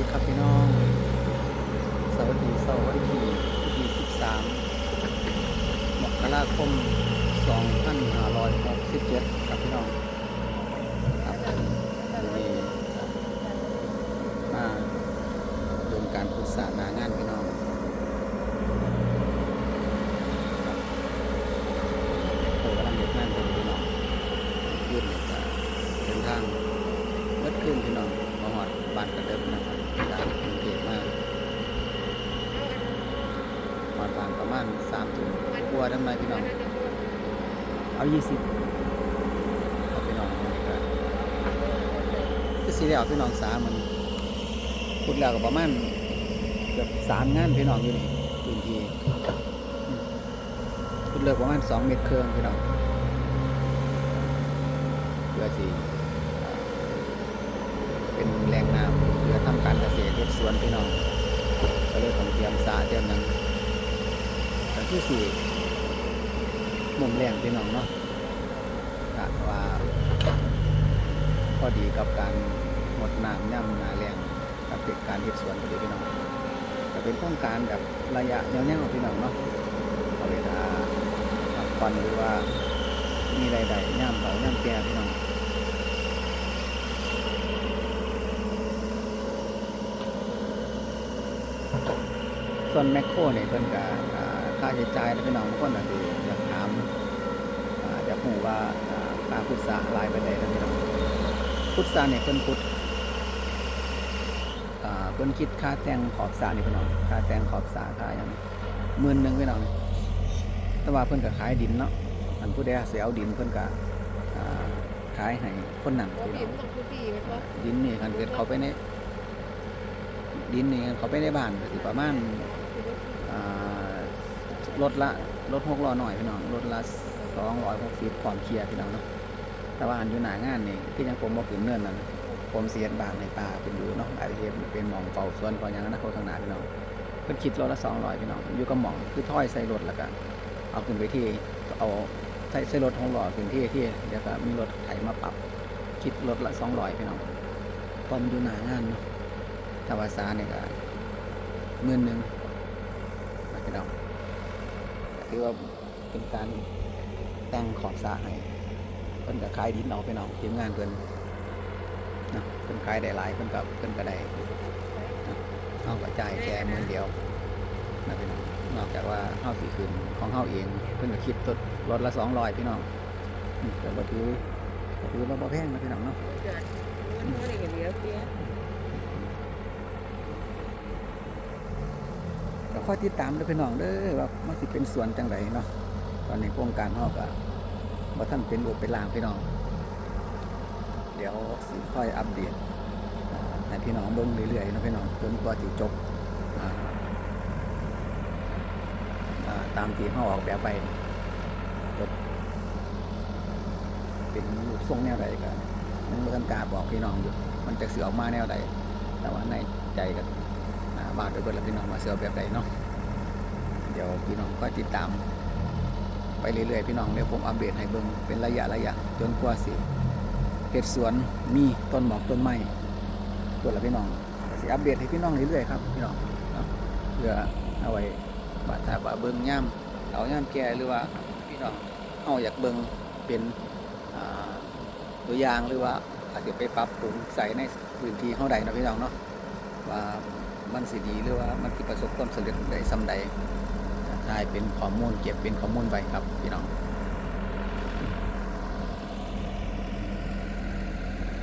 ดีครับพี่น้องสวัสดีเสาร์วันที่ที่13มกราคม 2567ครับพี่น้องครับวันนี้มาดูการพุทธศานางานพี่น้องครับเปิดกำลังเด็กงานเป็นพี่น้องยืดเลยจะเดินทาง เมื่อคืนพี่น้องมาหอดบ้านกระเดิบนะครับจากกรุงเทพมาหอดบ้านประมาณสามทุ่มกลั วทำไมพี่น้อง เอายี่สิบเอาพี่น้องวันก็สีแล้วพี่น้องสามมันพูดแล้วก็ประมาณเกือบสามงานพี่น้องอยู่นี่พื้นที่อืมพูดเลิกประมาณสองเมตรเครื่องพี่น้องเพื่อสีเป็นแรงน้ำเพื่อทำการเกษตรเฮ็ดสวนพี่น้องก็เลยต้องเตรียมสระเตรียมนั้นก็คือสี่ มุมแรงพี่น้องเนาะกะว่าพอดีกับการหมดน้ำย่ำนาแรงกับเป็นการเฮ็ดสวนพอดีพี่น้องก็เป็นโครงการแบบระยะยาวๆพี่น้องเนาะเอาเวลาพักผ่อนหรือว่ามีใดๆย่ำเบาย่ำแก่พี่น้องส่วนแมคโครเนี่ยเพิ่นก็อ่าค่าใช้จ่ายพี่น้องบางคนอาจจะอยากถามอู่ว่าอ่าพุทธะลายไปานแล้วพี่น้องพุทธะเนี่ยเพิ่นพุทธเพิ่นคิดค่าแต่งขอบสระนี่พี่น้องค่าแต่งขอบสระค่าอย่างหมื่นหนึ่งพี่น้องแต่ว่าเพิ่นก็ขายดินเนาะอันผู้ใดเสิเอาดินเพิ่นก็ขายให้คนนั้นเพี่น้อนงดินนี่คันเกิดเขาไปในดินนี่เขาไปในบ้านก็สิประมาณรถละรถหกล้อหน่อยพี่น้องรถละ สองร้อยหกสิบพร้อมเคลียร์พี่น้องเนาะแต่ว่าอันอยู่หนางานนี่ที่ยังผมบ่ขึ้นเนินนั่นนะผมเสียบานในป่าเป็นอยู่เนาะอาจจะเฮ็ดเป็นหมองเฝ้าสวนพออย่างนั้นนะคนข้างหน้าพี่น้องเพิ่นคิดรถละสองร้อยพี่น้องอยู่กับหมองคือถ้อยใส่รถแล้วก็เอาขึ้นไปที่เอาใส่ใส่รถหล้อขึ้นที่ที่เดี๋ยวก็มีรถไถมาปรับ คิดรถละสองร้อยพี่น้องพอมอยู่หนางานเนาะถ้าว่าซาเนี่ยก็มื่นหนึ่งนะพี่น้องก็ถือว่าเป็นการ แต่งขอบสระให้เพิ่นก็ขายดินเอาพี่น้องทีมงานเพิ่นนะเพิ่นขายได้หลายเพิ่นก็เพิ่นก็ได้เนาะเอาก็จ่ายแค่หมื่นเดียวนะพี่น้องนอกจากว่าเฮาสิคืนของเฮาเองเพิ่นก็คิดตดรถละสองร้อยพี่น้องแต่บ่ถือก็ถือว่าบ่แพงนะพี่น้องเนาะเกิดมันมันนี่ก็เหลือเพียก็คอยติดตามเด้วยพี่น้องเด้อว่ามันสิเป็นสวนจังไดเนาะ ตอนนี้โครงการเฮาก็บ่ทันเป็นรูปเป็นร่างพี่น้อง เดี๋ยวสิค่อยอัปเดตให้พี่น้องเบิ่งเรื่อยๆนะพี่น้องจนกว่าสิจบตามที่เฮาออกแบบไปจบเป็นรูปทรงแนวใดก็ยังบ่ทันกาบอกพี่น้องอยู่ มันจะเสิอออกมาแนวใดแต่ว่าในใจก็อ่าวาดไปเบิดแล้วพี่น้องมาเสือแบบใดเนาะเดี๋ยวพี่น้องก็ติดตาม ไปเรื่อยๆพี่น้องเดี๋ยวผมอัปเดตให้เบิ่งเป็นระยะระยะจนกว่าสิเห็ดสวนมีต้นหมอกต้นไม้ตัวละพี่น้องสิอัปเดตให้พี่น้องเรื่อยๆครับพี่น้องเพื่อเอาไว้บาดถ้าบาเบิ่งย่ามเอาย่ามแก่หรือว่าพี่น้องเฮาอยากเบิ่งเป็นตัวอย่างหรือว่าอาจจะไปปรับปรุงใส่ในพื้นที่เฮาใดนะพี่น้องเนาะว่ามันสิดีหรือว่ามันสิประสบความสำเร็จได้ส่ำใด ถ่ายเป็นข้อมูลเก็บเป็นข้อมูลไว้ครับพี่น้อง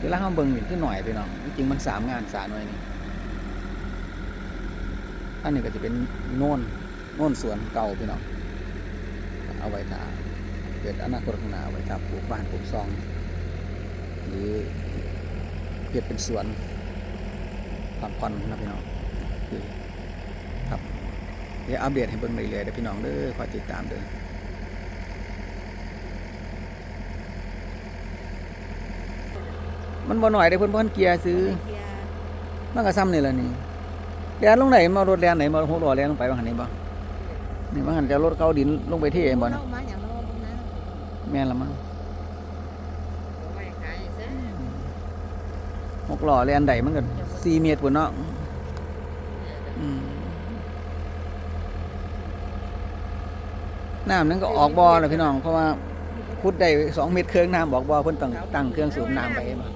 เวลาเราเบิ่งนี่คือหน่อยพี่น้องจริงๆมันสามงานสามหน่วยนี่อันนี้ก็จะเป็นโน่นโน่นสวนเก่าพี่น้องเอาไว้ถ้าเกิดอนาคตข้างหน้าไว้ถ้าปลูกบ้านปลูกซอง หรือเกิดเป็นสวนพักผ่อนนะพี่น้องคือ เดี๋ยวอัปเดตให้เบิ่งเรื่อยๆเด้อพี่น้องเด้อคอยติดตามเด้อมันบ่หน่อยเด้เพิ่นบ่ทันเกียร์ซื้อมันก็ซ้ำนี่แหละนี่แล่นลงไหนมารถแล่นไหนมาหกล้อแล่นลงไปว่าหั่นนี่บ่นี่ว่าหั่นจะรถเข้าดินลงไปเท่บ่นะเองบ้างนะแม่นละมั้งหกล้อแล่นใดมันก็4เมตรพุ่นเนาะอืม น้ำนั้นก็ออกบ่อแล้วพี่น้อง เพราะว่าขุดได้สองเมตรเครื่องน้ำบอกบ่อเพิ่นต้องตั้งเครื่องสูบน้ำไปมา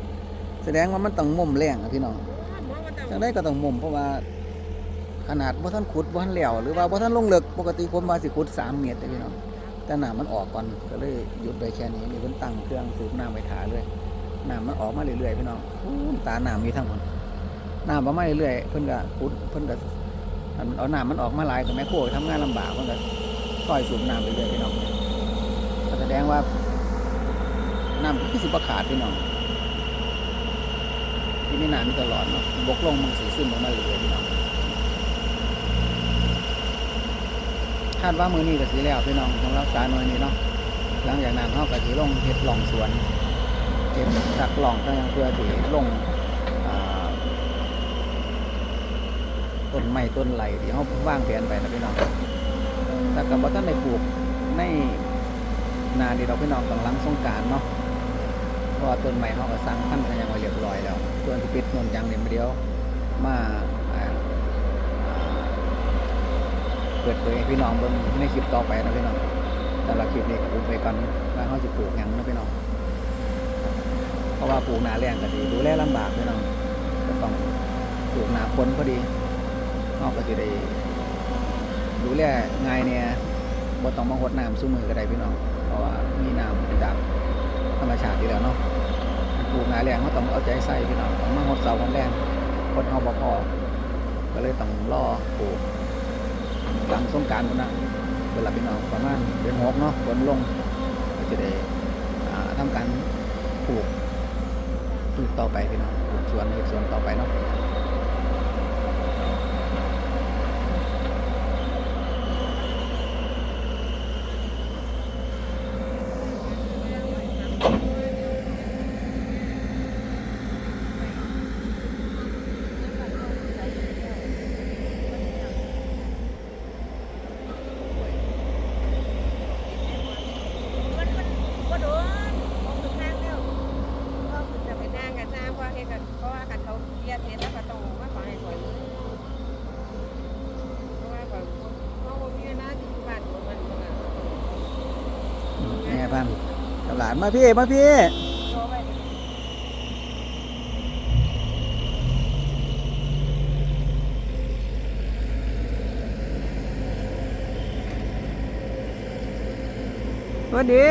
แสดงว่ามันต้องมุมแรงอะพี่น้องจังได้ก็ต้องมุมเพราะว่าขนาดบ่ทันขุดบ่ทันแล้วหรือว่าบ่ทันลงเลึกปกติผมว่าสิขุด3เมตรเด้อพี่น้องแต่น้ำมันออกก่อนก็เลยหยุดไปแค่นี้มีเพิ่นตั้งเครื่องสูบน้ำไว้ท่าเลยน้ำมันออกมาเรื่อยๆพี่น้องตาน้ำมีทั้งหมดน้ำออกมาเรื่อยๆเพิ่นก็ขุดเพิ่นก็อันเอาน้ำมันออกมาหลายก็แม่ครัวทำงานลำบากเพิ่นก็ คอยสูบน้ำไปเรื่อยพี่น้องแสดงว่าน้ำคือสิบ่ขาดพี่น้องที่นี่น้ำมีตลอดเนาะบกลงมันสิซึมออกมาเรื่อยพี่น้องคาดว่ามือนี้ก็สีแล้วพี่น้องสำหรับสาหน่วยนี้เนาะหลังจากนั้นเขาก็สิลงเฮ็ดหล่องสวนเฮ็ดสักหล่องก็ยังเพื่อที่ลงต้นไม้ต้นไหลที่เขาวางแผนไปนะพี่น้อง แต่กับว่าท่านได้ปลูกในนาดีเราพี่น้องกำลังสงการเนาะเพราะว่าต้นไม้เขาก็สร้างพันกันยังไว้เรียบร้อยแล้วส่วนที่ปิดนนยังเดียวเดียวมาเปิดเผยให้พี่น้องเบิ่งในคลิปต่อไปนะพี่น้องแต่ละคลิปนี้ก็อุบไปก่อนว่าเขาจะปลูกยังนะพี่น้องเพราะว่าปลูกหนาแรงก็สิดูแลลำบากพี่น้องก็ต้องปลูกหนาคนพอดีเขาก็จะได้ ดูแลง่ายเนี่ยบ่ต้องมาหดน้ำสู้มือก็ได้พี่น้องเพราะว่ามีน้ำจากธรรมชาติอยู่แล้วเนาะปลูกหนาแรงเขาต้องเอาใจใส่พี่น้องต้องมาหดเสาคนแรงคนเอาบ่พอก็เลยต้องรอปลูกหลังสงการพุ่นนะเวลาพี่น้องประมาณเดือนหกเนาะฝนลงก็จะได้ทำการปลูกพืชต่อไปพี่น้องปลูกสวนเฮ็ดสวนต่อไปเนาะแม่ พันธุ์กับหลานมาพี่มาพี่หวันดี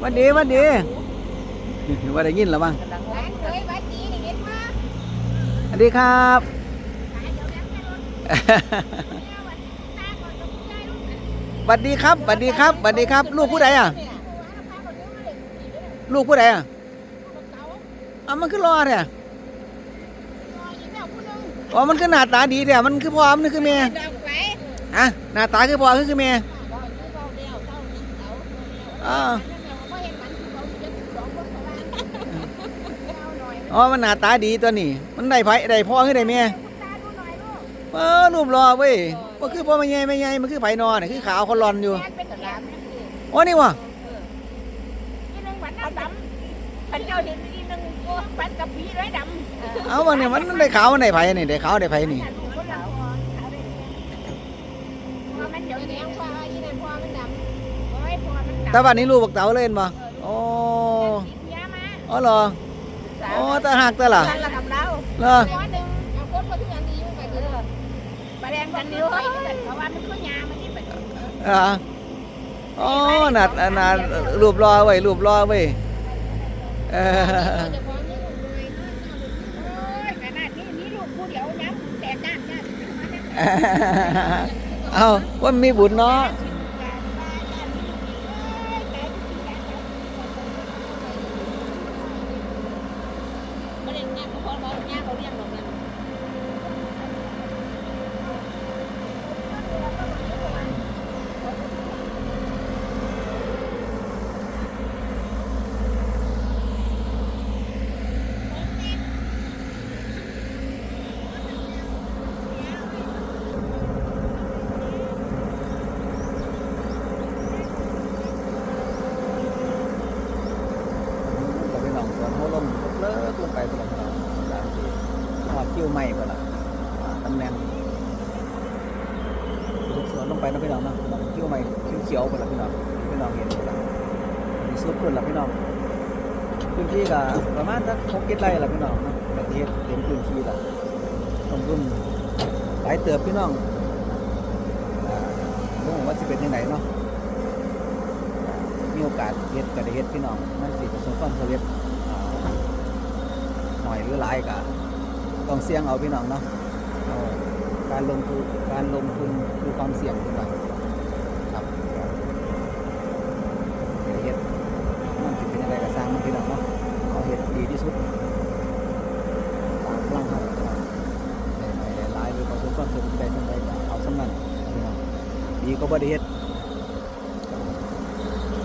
หวันดีหวันดีว่าได้ยินแล้วมั้งสวัสดีครับส วัสดีครับสวัสดีครับสวัสดีครับ ลูกผู้ใดอะ ลูกผู้ใดอะเอามันคือรอแท้อ๋อมันคือหน้าตาดีแท้มันคือพ่อมันคือแม่อะหน้าตาคือพ่อคือคือแม่อ๋ออ๋อมันหน้าตาดีตัวนี้ มันได้ไผได้พ่อคือได้แม่เออรูปรอเว้ย มันคือพ่อไม่ใหญ่ไม่ใหญ่มันคือไผนอนน่ะคือขาวคนรอนอยู่อ๋อนี่วะพันเจ้าเห็นดีนึงก็ปันกับพี่ร้อยดำเอาบางเนี่ยมันได้ขาวมันได้ไผนี่ได้ขาวได้ไผนี่พอมันเดี๋ยวนี้พอยี่นั่นพอมันดำโอ้ยพอมันดำแต่วันนี้ลูกบักเต๋าเล่นบ่โอ้เยอะมาอ๋อเหรออ๋อตาหักตาล่ะการระดับเราเหรอหัวหนึ่งเอาคนมาที่อันนี้ไปเออ ทันนิ้วไปเพราะว่ามันคือยามันนี่ไปอ่าอ๋อนัดนัดรูปรอไว้รูปรอไว้เออเอาว่ามีบุญเนาะ ไปนะพี่น้องนะคิ้วใหม่คิ้วเขียวไปละพี่น้องพี่น้องเห็นละมีสุดขึ้นละพี่น้องพื้นที่ก็ประมาณสักหกกิโลไร่ละพี่น้องนะประเทศเต็มพื้นที่ละต้นทุนหลายเติบพี่น้องรู้ว่าสิเป็นยังไงเนาะมีโอกาสเฮ็ดก็ได้เฮ็ดพี่น้องมันสิประสบความสำเร็จอ่าหน่อยหรือหลายก็ต้องเสี่ยงเอาพี่น้องเนาะ การลงทุนการลงทุนคือความเสี่ยงพี่น้องครับเฮ็ดมันสิเป็นยังไงก็สร้างมันพี่น้องเนาะเอาเฮ็ดดีที่สุดตามพลังเฮาพี่น้องไลายหรือประสบความสำเร็จได้สำใดก็เอาสำนั้นดีก็บ่ได้เฮ็ด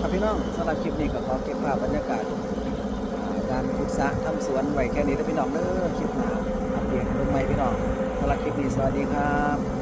ครับพี่น้องสำหรับคลิปนี้ก็ขอเก็บภาพบรรยากาศการปรึกษาทำสวนไว้แค่นี้แล้วพี่น้องเด้อคลิปหน้าอัปเดตเรื่องใหม่พี่น้องำหรับคลิปนี้สวัสดีครับ